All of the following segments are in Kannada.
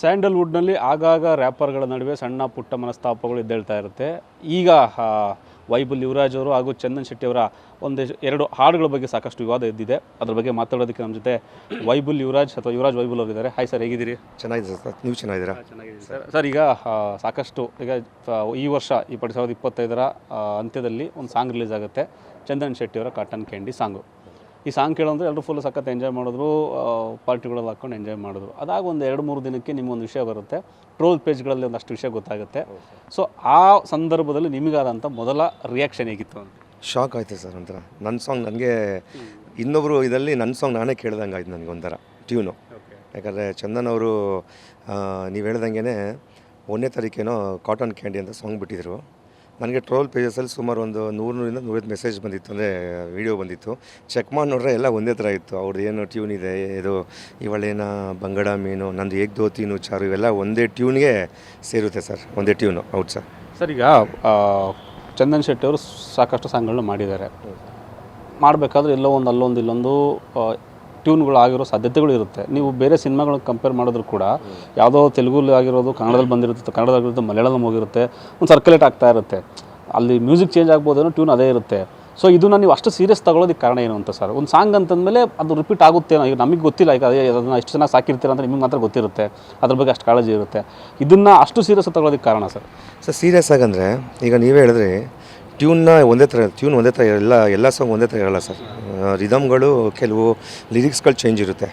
ಸ್ಯಾಂಡಲ್ವುಡ್ನಲ್ಲಿ ಆಗಾಗ ರ್ಯಾಪರ್ಗಳ ನಡುವೆ ಸಣ್ಣ ಪುಟ್ಟ ಮನಸ್ತಾಪಗಳು ಇದ್ದೇಳ್ತಾ ಇರುತ್ತೆ. ಈಗ ವೈಬಲ್ ಯುವರಾಜ್ ಅವರು ಹಾಗೂ ಚಂದನ್ ಶೆಟ್ಟಿ ಅವರ ಒಂದು ಎರಡು ಹಾಡುಗಳ ಬಗ್ಗೆ ಸಾಕಷ್ಟು ವಿವಾದ ಇದ್ದಿದೆ ಅದ್ರ ಬಗ್ಗೆ ಮಾತಾಡೋದಕ್ಕೆ ನಮ್ಮ ಜೊತೆ ವೈಬುಲ್ ಯುವರಾಜ್ ಅಥವಾ ಯುವರಾಜ್ ವೈಬುಲ್ ಅವರಿದ್ದಾರೆ ಹಾಯ್ ಸರ್ ಹೇಗಿದ್ದೀರಿ? ಚೆನ್ನಾಗಿದೆ ಸರ್ ನೀವು ಚೆನ್ನಾಗಿದ್ದೀರಾ? Sir sir. ಈಗ ಸಾಕಷ್ಟು ಈಗ ಈ ವರ್ಷ ಈ ಎರಡು ಸಾವಿರದ ಇಪ್ಪತ್ತೈದರ ಅಂತ್ಯದಲ್ಲಿ ಒಂದು ಸಾಂಗ್ ರಿಲೀಸ್ ಆಗುತ್ತೆ. ಚಂದನ್ ಶೆಟ್ಟಿ ಅವರ ಕಾಟನ್ ಕ್ಯಾಂಡಿ ಸಾಂಗು ಈ ಸಾಂಗ್ ಕೇಳಂದ್ರೆ ಎಲ್ಲರೂ ಫುಲ್ ಸಖತ್ ಎಂಜಾಯ್ ಮಾಡಿದ್ರು ಪಾರ್ಟಿಗಳಲ್ಲಿ ಹಾಕ್ಕೊಂಡು ಎಂಜಾಯ್ ಮಾಡಿದ್ರು. ಅದಾಗ ಒಂದು ಎರಡು ಮೂರು ದಿನಕ್ಕೆ ನಿಮಗೊಂದು ವಿಷಯ ಬರುತ್ತೆ. ಟ್ರೋಲ್ ಪೇಜ್ಗಳಲ್ಲಿ ಒಂದಷ್ಟು ವಿಷಯ ಗೊತ್ತಾಗುತ್ತೆ. ಸೊ ಆ ಸಂದರ್ಭದಲ್ಲಿ ನಿಮಗಾದಂಥ ಮೊದಲ ರಿಯಾಕ್ಷನ್ ಹೇಗಿತ್ತು ಅಂತ? ಶಾಕ್ ಆಯಿತು ಸರ್ ಒಂಥರ ನನ್ನ ಸಾಂಗ್ ನನಗೆ ಇನ್ನೊಬ್ಬರು ಇದರಲ್ಲಿ ನನ್ನ ಸಾಂಗ್ ನಾನೇ ಕೇಳ್ದಂಗೆ ಆಯ್ತು ನನಗೆ ಒಂಥರ ಟ್ಯೂನು ಯಾಕಂದರೆ ಚಂದನ್ ಅವರು ನೀವು ಹೇಳ್ದಂಗೆ ಒಂದನೇ ತಾರೀಕೇನೋ ಕಾಟನ್ ಕ್ಯಾಂಡಿ ಅಂತ ಸಾಂಗ್ ಬಿಟ್ಟಿದ್ರು. ನನಗೆ ಟ್ರೋಲ್ ಪೇಜಸಲ್ಲಿ ಸುಮಾರು ಒಂದು ನೂರು ನೂರಿಂದ ನೂರೈದು ಮೆಸೇಜ್ ಬಂದಿತ್ತು, ಅಂದರೆ ವೀಡಿಯೋ ಬಂದಿತ್ತು. ಚೆಕ್ ಮಾಡಿ ನೋಡ್ರೆ ಎಲ್ಲ ಒಂದೇ ಥರ ಇತ್ತು. ಅವ್ರದ್ದು ಏನು ಟ್ಯೂನ್ ಇದೆ, ಇದು ಇವಳೇನ ಬಂಗಡ ಮೀನು, ನಂದು ಏಕ್ ದೋತಿನು ಚಾರು, ಇವೆಲ್ಲ ಒಂದೇ ಟ್ಯೂನ್ಗೆ ಸೇರುತ್ತೆ ಸರ್, ಒಂದೇ ಟ್ಯೂನು ಹೌದು ಸರ್. ಸರ್, ಈಗ ಚಂದನ್ ಶೆಟ್ಟಿ ಅವರು ಸಾಕಷ್ಟು ಸಾಂಗ್ಗಳನ್ನ ಮಾಡಿದ್ದಾರೆ. ಮಾಡಬೇಕಾದ್ರೆ ಎಲ್ಲೋ ಒಂದು, ಅಲ್ಲೊಂದು, ಇಲ್ಲೊಂದು ಟ್ಯೂನ್ಗಳು ಆಗಿರೋ ಸಾಧ್ಯತೆಗಳು ಇರುತ್ತೆ. ನೀವು ಬೇರೆ ಸಿನಿಮಾಗಳನ್ನ ಕಂಪೇರ್ ಮಾಡಿದ್ರು ಕೂಡ ಯಾವುದೋ ತೆಲುಗಲ್ಲಿ ಆಗಿರೋದು ಕನ್ನಡದಲ್ಲಿ ಬಂದಿರುತ್ತೆ ಕನ್ನಡದಾಗಿರುತ್ತೆ ಮಲಯಾಳಂ ಹೋಗಿರುತ್ತೆ, ಒಂದು ಸರ್ಕ್ಯುಲೇಟ್ ಆಗ್ತಾ ಇರುತ್ತೆ. ಅಲ್ಲಿ ಮ್ಯೂಸಿಕ್ ಚೇಂಜ್ ಆಗ್ಬೋದೇನೋ ಟ್ಯೂನ್ ಅದೇ ಇರುತ್ತೆ. ಸೊ ಇದನ್ನ ನೀವು ಅಷ್ಟು ಸೀರಿಯಸ್ ತಗೊಳ್ಳೋದಕ್ಕೆ ಕಾರಣ ಏನು ಅಂತ ಸರ್? ಒಂದು ಸಾಂಗ್ ಅಂತಂದಮೇಲೆ ಅದು ರಿಪೀಟ್ ಆಗುತ್ತೇನೋ ಈಗ ನಮಗೆ ಗೊತ್ತಿಲ್ಲ, ಈಗ ಅದೇ ಅದನ್ನು ಎಷ್ಟು ಚೆನ್ನಾಗಿ ಸಾಕಿರ್ತೀರ ಅಂತ ನಿಮಗೆ ಮಾತ್ರ ಗೊತ್ತಿರುತ್ತೆ. ಅದ್ರ ಬಗ್ಗೆ ಅಷ್ಟು ಕಾಳಜಿ ಇರುತ್ತೆ. ಇದನ್ನು ಅಷ್ಟು ಸೀರಿಯಸ್ ತಗೊಳ್ಳೋದಕ್ಕೆ ಕಾರಣ ಸರ್? ಸರ್ ಸೀರಿಯಸ್ ಆಗಂದರೆ ಈಗ ನೀವೇ ಹೇಳಿದ್ರಿ ಟ್ಯೂನ್ನ ಒಂದೇ ಥರ ಟ್ಯೂನ್ ಒಂದೇ ಥರ ಎಲ್ಲ ಎಲ್ಲ ಸಾಂಗ್ ಒಂದೇ ಥರ ಇರಲ್ಲ ಸರ್. ರಿದಮ್ಗಳು ಕೆಲವು ಲಿರಿಕ್ಸ್ಗಳು ಚೇಂಜ್ ಇರುತ್ತೆ.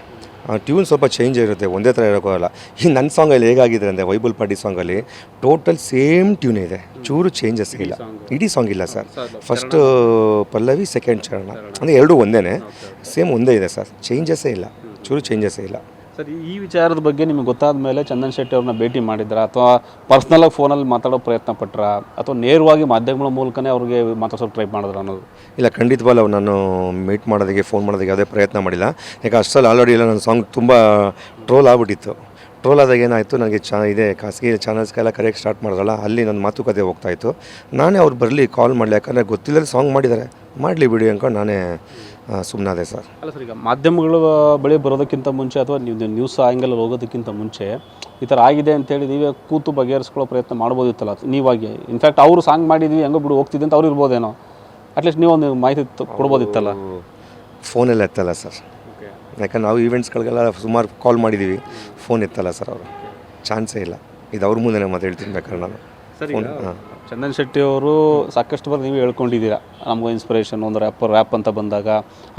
ಟ್ಯೂನ್ ಸ್ವಲ್ಪ ಚೇಂಜ್ ಇರುತ್ತೆ ಒಂದೇ ಥರ ಇರೋಕ್ಕಾಗಲ್ಲ ಈ ನನ್ನ ಸಾಂಗಲ್ಲಿ ಹೇಗಾಗಿದೆ ಅಂದರೆ ವೈಬುಲ್ ಪಾಡಿ ಸಾಂಗಲ್ಲಿ ಟೋಟಲ್ ಸೇಮ್ ಟ್ಯೂನ್ ಇದೆ. ಚೂರು ಚೇಂಜಸ್ ಇಲ್ಲ. ಇಡೀ ಸಾಂಗ್ ಇಲ್ಲ ಸರ್ ಫಸ್ಟ್ ಪಲ್ಲವಿ ಸೆಕೆಂಡ್ ಚರಣ. ಅಂದರೆ ಎರಡೂ ಒಂದೇ ಸೇಮ್ ಒಂದೇ ಇದೆ ಸರ್ ಚೇಂಜಸ್ಸೇ ಇಲ್ಲ. ಚೂರು ಚೇಂಜಸ್ಸೇ ಇಲ್ಲ. ಸರ್, ಈ ವಿಚಾರದ ಬಗ್ಗೆ ನಿಮ್ಗೆ ಗೊತ್ತಾದ ಮೇಲೆ ಚಂದನ್ ಶೆಟ್ಟಿ ಅವ್ರನ್ನ ಭೇಟಿ ಮಾಡಿದ್ರ? ಅಥವಾ ಪರ್ಸ್ನಲಾಗಿ ಫೋನಲ್ಲಿ ಮಾತಾಡೋ ಪ್ರಯತ್ನ ಪಟ್ರ? ಅಥವಾ ನೇರವಾಗಿ ಮಾಧ್ಯಮಗಳ ಮೂಲಕನೇ ಅವ್ರಿಗೆ ಮಾತಾಡ್ಸೋಕೆ ಟ್ರೈ ಮಾಡಿದ್ರ ಅನ್ನೋದು? ಇಲ್ಲ ಖಂಡಿತವಲ್ಲ ನಾನು ಮೀಟ್ ಮಾಡೋದಕ್ಕೆ ಫೋನ್ ಮಾಡೋದಕ್ಕೆ ಯಾವುದೇ ಪ್ರಯತ್ನ ಮಾಡಿಲ್ಲ. ಯಾಕೆ ಅಷ್ಟರಲ್ಲಿ ಆಲ್ರೆಡಿ ಇಲ್ಲ ನನ್ನ ಸಾಂಗ್ ತುಂಬ ಟ್ರೋಲ್ ಆಗ್ಬಿಟ್ಟಿತ್ತು. ಟ್ರೋಲ್ ಆದಾಗ ಏನಾಯಿತು, ನನಗೆ ಚಾ, ಇದೆ ಖಾಸಗಿ ಚಾನಲ್ಸ್ಗೆಲ್ಲ ಕರೆಕ್ಟ್ ಸ್ಟಾರ್ಟ್ ಮಾಡಿದ್ರಲ್ಲ, ಅಲ್ಲಿ ನನ್ನ ಮಾತುಕತೆ ಹೋಗ್ತಾಯಿತ್ತು ನಾನೇ ಅವ್ರು ಬರಲಿ ಕಾಲ್ ಮಾಡಲಿ, ಯಾಕಂದರೆ ಗೊತ್ತಿಲ್ಲದೆ ಸಾಂಗ್ ಮಾಡಿದ್ದಾರೆ. ಮಾಡಲಿ ಬಿಡಿ ಅಂದ್ಕೊಂಡು ನಾನೇ ಸುಮ್ಮನಾದೆ ಸರ್. ಅಲ್ಲ ಸರ್ ಈಗ ಮಾಧ್ಯಮಗಳ ಬಳಿ ಬರೋದಕ್ಕಿಂತ ಮುಂಚೆ ಅಥವಾ ನೀವು ನ್ಯೂಸ್ ಆ್ಯಂಗಲ್ ಹೋಗೋದಕ್ಕಿಂತ ಮುಂಚೆ ಈ ಥರ ಆಗಿದೆ ಅಂತೇಳಿ ನೀವೇ ಕೂತು ಬಗೆಹರಿಸ್ಕೊಳ್ಳೋ ಪ್ರಯತ್ನ ಮಾಡ್ಬೋದಿತ್ತಲ್ಲ? ನೀವಾಗಿ ಇನ್ಫ್ಯಾಕ್ಟ್ ಅವರು ಸಾಂಗ್ ಮಾಡಿದ್ವಿ ಹೆಂಗೋ ಬಿಡು ಹೋಗ್ತಿದ್ದೆ ಅಂತ ಅವ್ರು ಇರ್ಬೋದೇನೋ? ಅಟ್ಲೀಸ್ಟ್ ನೀವೊಂದು ಮಾಹಿತಿ ತ- ಕೊಡ್ಬೋದಿತ್ತಲ್ಲ? ಫೋನೆಲ್ಲ ಎತ್ತಲ್ಲ ಸರ್. ಯಾಕಂದ್ರೆ ನಾವು ಈವೆಂಟ್ಸ್ಗಳಿಗೆಲ್ಲ ಸುಮಾರು ಕಾಲ್ ಮಾಡಿದ್ದೀವಿ ಫೋನ್ ಎತ್ತಲ್ಲ ಸರ್ ಅವರು. ಚಾನ್ಸೇ ಇಲ್ಲ. ಇದು ಅವ್ರ ಮುಂದೆ ಮತ್ತೆ ಹೇಳ್ತೀನಿ ಬೇಕಾದ್ರೆ ನಾನು. ಸರಿ ಹಾಂ. ಚಂದನ್ ಶೆಟ್ಟಿ ಅವರು ಸಾಕಷ್ಟು ಬಾರಿ ನೀವು ಹೇಳ್ಕೊಂಡಿದ್ದೀರಾ, ನಮ್ಗೆ ಇನ್ಸ್ಪಿರೇಷನ್ ಒಂದು ರ್ಯಾಪರ್ ರ್ಯಾಪ್ ಅಂತ ಬಂದಾಗ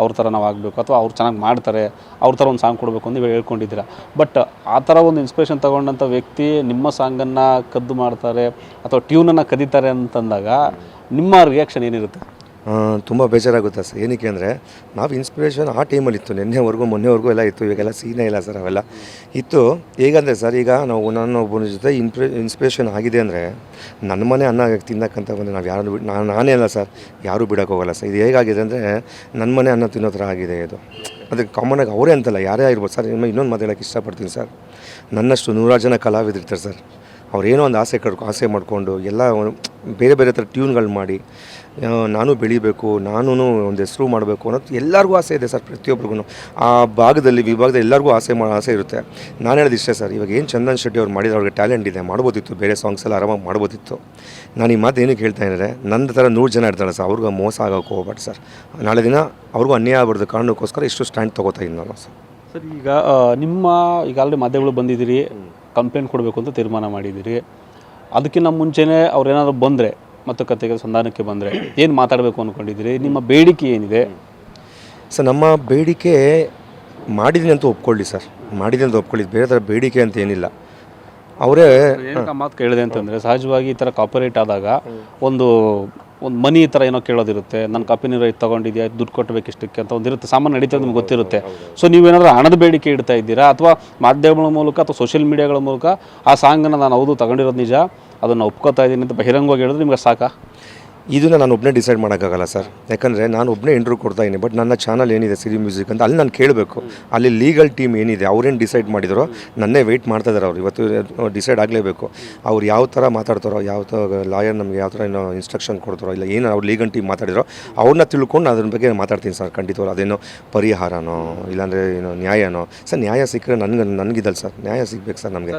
ಅವ್ರ ಥರ ನಾವು ಆಗಬೇಕು ಅಥವಾ ಅವ್ರು ಚೆನ್ನಾಗಿ ಮಾಡ್ತಾರೆ, ಅವ್ರ ಥರ ಒಂದು ಸಾಂಗ್ ಕೊಡಬೇಕು ಅಂತ ನೀವು ಹೇಳ್ಕೊಂಡಿದ್ದೀರಾ. ಬಟ್ ಆ ಥರ ಒಂದು ಇನ್ಸ್ಪಿರೇಷನ್ ತೊಗೊಂಡಂಥ ವ್ಯಕ್ತಿ ನಿಮ್ಮ ಸಾಂಗನ್ನು ಕದ್ದು ಮಾಡ್ತಾರೆ ಅಥವಾ ಟ್ಯೂನನ್ನು ಕದೀತಾರೆ ಅಂತಂದಾಗ ನಿಮ್ಮ ರಿಯಾಕ್ಷನ್ ಏನಿರುತ್ತೆ? ತುಂಬ ಬೇಜಾರಾಗುತ್ತೆ ಸರ್. ಏನಕ್ಕೆ ಅಂದರೆ, ನಾವು ಇನ್ಸ್ಪಿರೇಷನ್ ಆ ಟೈಮಲ್ಲಿ ಇತ್ತು. ನಿನ್ನೆವರೆಗೂ, ಮೊನ್ನೆವರೆಗೂ ಎಲ್ಲ ಇತ್ತು. ಇವಾಗೆಲ್ಲ ಸೀನೇ ಇಲ್ಲ ಸರ್ ಅವೆಲ್ಲ. ಇತ್ತು. ಹೇಗಂದರೆ ಸರ್, ಈಗ ನಾವು ನನ್ನ ಒಬ್ಬನ ಜೊತೆ ಇನ್ಸ್ಪ್ರೇ ಇನ್ಸ್ಪಿರೇಷನ್ ಆಗಿದೆ ಅಂದರೆ, ನನ್ನ ಮನೆ ಅನ್ನ ತಿನ್ನಕ್ಕಂತ ಬಂದರೆ ನಾವು ಯಾರು ನಾನು ನಾನೇ ಅಲ್ಲ ಸರ್. ಯಾರೂ ಬಿಡೋಕೆ ಹೋಗಲ್ಲ ಸರ್. ಇದು ಹೇಗಾಗಿದೆ ಅಂದರೆ ನನ್ನ ಮನೆ ಅನ್ನ ತಿನ್ನೋ ಥರ ಆಗಿದೆ ಇದು. ಅದಕ್ಕೆ ಕಾಮನಾಗಿ ಅವರೇ ಅಂತಲ್ಲ, ಯಾರೇ ಆಗಿರ್ಬೋದು ಸರ್. ಇನ್ನು ಇನ್ನೊಂದು ಮಾತು ಹೇಳೋಕ್ಕೆ ಇಷ್ಟಪಡ್ತೀನಿ ಸರ್. ನನ್ನಷ್ಟು ನೂರಾರು ಜನ ಕಲಾವಿದರು ಇರ್ತಾರೆ ಸರ್. ಅವ್ರೇನೋ ಒಂದು ಆಸೆ ಕಡ್ಕೊ ಆಸೆ ಮಾಡಿಕೊಂಡು ಎಲ್ಲ ಬೇರೆ ಬೇರೆ ಥರ ಟ್ಯೂನ್ಗಳು ಮಾಡಿ ನಾನು ಬೆಳಿಬೇಕು ನಾನು ಒಂದು ಹೆಸರು ಮಾಡಬೇಕು ಅನ್ನೋದು ಎಲ್ಲರಿಗೂ ಆಸೆ ಇದೆ ಸರ್ ಪ್ರತಿಯೊಬ್ಬರಿಗೂ ಆ ಭಾಗದಲ್ಲಿ ವಿಭಾಗದಲ್ಲಿ ಎಲ್ಲರಿಗೂ ಆಸೆ ಮಾ ಆಸೆ ಇರುತ್ತೆ. ನಾನು ಹೇಳೋದು ಇಷ್ಟೇ ಸರ್ ಇವಾಗ ಏನು ಚಂದನ್ ಶೆಟ್ಟಿ ಅವ್ರು ಮಾಡಿದ್ರು ಅವ್ರಿಗೆ ಟ್ಯಾಲೆಂಟ್ ಇದೆ ಮಾಡ್ಬೋದಿತ್ತು ಬೇರೆ ಸಾಂಗ್ಸ್ ಎಲ್ಲ ಆರಾಮಾಗಿ ಮಾಡ್ಬೋದಿತ್ತು. ನಾನು ಈ ಮಾತು ಏನಕ್ಕೆ ಹೇಳ್ತಾ ಇದ್ದಾರೆ ನನ್ನ ಥರ ನೂರು ಜನ ಇರ್ತಾರೆ ಸರ್ ಅವ್ರಿಗೆ ಮೋಸ ಆಗೋಕೆ ಹೋಗ್ಬಾರ್ದು ಸರ್. ನಾಳೆ ದಿನ ಅವ್ರಿಗೂ ಅನ್ಯಾಯ ಆಗ್ಬಾರ್ದು ಕಾರಣಕ್ಕೋಸ್ಕರ ಇಷ್ಟು ಸ್ಟ್ಯಾಂಡ್ ತೊಗೋತಾ ಇದ್ದೀನಿ ನಾನು ಸರ್. ಸರ್ ಈಗ ನಿಮ್ಮ ಈಗ ಆಲ್ರೆಡಿ ಮಾಧ್ಯಮಗಳು ಬಂದಿದ್ದೀರಿ. ಕಂಪ್ಲೇಂಟ್ ಕೊಡಬೇಕು ಅಂತ ತೀರ್ಮಾನ ಮಾಡಿದ್ದೀರಿ. ಅದಕ್ಕಿಂತ ಮುಂಚೆನೇ ಅವ್ರು ಏನಾದರೂ ಬಂದರೆ ಮಾತುಕತೆಗೆ ಸಂಧಾನಕ್ಕೆ ಬಂದರೆ ಏನು ಮಾತಾಡಬೇಕು ಅಂದ್ಕೊಂಡಿದ್ದೀರಿ ನಿಮ್ಮ ಬೇಡಿಕೆ ಏನಿದೆ? ಸರ್, ನಮ್ಮ ಬೇಡಿಕೆ ಮಾಡಿದ್ದೀನಿ ಅಂತ ಒಪ್ಕೊಳ್ಳಿ ಸರ್. ಮಾಡಿದ್ದೀನಿ ಅಂತ ಒಪ್ಕೊಳ್ಳಿ. ಬೇರೆ ಥರ ಬೇಡಿಕೆ ಅಂತ ಏನಿಲ್ಲ. ಅವರೇ ಮಾತು ಕೇಳಿದೆ ಅಂತಂದರೆ ಸಹಜವಾಗಿ ಈ ಥರ ಕಾಪರೇಟ್ ಆದಾಗ ಒಂದು ಒಂದು ಮನಿ ಈ ಥರ ಏನೋ ಕೇಳೋದಿರುತ್ತೆ ನನ್ನ ಕಾಪಿನ ರೈಟ್ ತೊಗೊಂಡಿದ್ಯಾ ದುಡ್ಡು ಕೊಟ್ಟಬೇಕು ಇಷ್ಟಕ್ಕೆ ಅಂತ ಒಂದು ಇರುತ್ತೆ. ಸಾಮಾನ್ಯ ನಡೀತಾ ನಿಮ್ಗೆ ಗೊತ್ತಿರುತ್ತೆ. ಸೊ ನೀವೇನಾದ್ರೂ ಹಣದ ಬೇಡಿಕೆ ಇಡ್ತಾ ಇದ್ದೀರಾ? ಅಥವಾ ಮಾಧ್ಯಮಗಳ ಮೂಲಕ ಅಥವಾ ಸೋಷಿಯಲ್ ಮೀಡಿಯಾಗಳ ಮೂಲಕ ಆ ಸಾಂಗನ್ನು ನಾನು ಹೌದು ತಗೊಂಡಿರೋದು ನಿಜ ಅದನ್ನು ಒಪ್ಕೋತಾ ಇದ್ದೀನಿ ಅಂತ ಬಹಿರಂಗವಾಗಿ ಹೇಳಿದ್ರೆ ನಿಮ್ಗೆ ಸಾಕಾ? ಇದನ್ನು ನಾನು ಒಬ್ಬನೇ ಡಿಸೈಡ್ ಮಾಡೋಕ್ಕಾಗಲ್ಲ ಸರ್. ಯಾಕಂದರೆ ನಾನು ಒಬ್ಬನೇ ಇಂಟ್ರೂ ಕೊಡ್ತಾ ಇದ್ದೀನಿ ಬಟ್ ನನ್ನ ಚಾನಲ್ ಏನಿದೆ ಸಿರಿ ಮ್ಯೂಸಿಕ್ ಅಂತ ಅಲ್ಲಿ ನಾನು ಕೇಳಬೇಕು. ಅಲ್ಲಿ ಲೀಗಲ್ ಟೀಮ್ ಏನಿದೆ, ಅವ್ರೇನು ಡಿಸೈಡ್ ಮಾಡಿದಾರೋ ನನ್ನೇ ವೆಯ್ಟ್ ಮಾಡ್ತಾ ಇದ್ದಾರೆ ಅವ್ರು. ಇವತ್ತು ಡಿಸೈಡ್ ಆಗಲೇಬೇಕು. ಅವ್ರು ಯಾವ ಥರ ಮಾತಾಡ್ತಾರೋ, ಯಾವ ಥರ ಲಾಯರ್ ನಮಗೆ ಯಾವ ಥರ ಏನೋ ಇನ್ಸ್ಟ್ರಕ್ಷನ್ ಕೊಡ್ತಾರೋ, ಇಲ್ಲ ಏನು ಅವ್ರು ಲೀಗಲ್ ಟೀಮ್ ಮಾತಾಡಿರೋ ಅವ್ರನ್ನ ತಿಳ್ಕೊಂಡು ಅದ್ರ ಬಗ್ಗೆ ಮಾತಾಡ್ತೀನಿ ಸರ್. ಖಂಡಿತವ್ರು ಅದೇನೋ ಪರಿಹಾರನೋ, ಇಲ್ಲಾಂದರೆ ಏನೋ ನ್ಯಾಯನೋ. ಸರ್, ನ್ಯಾಯ ಸಿಕ್ಕರೆ ನನಗೆ, ನನಗಿದಲ್ಲ ಸರ್. ನ್ಯಾಯ ಸಿಗ್ಬೇಕು ಸರ್ ನಮಗೆ.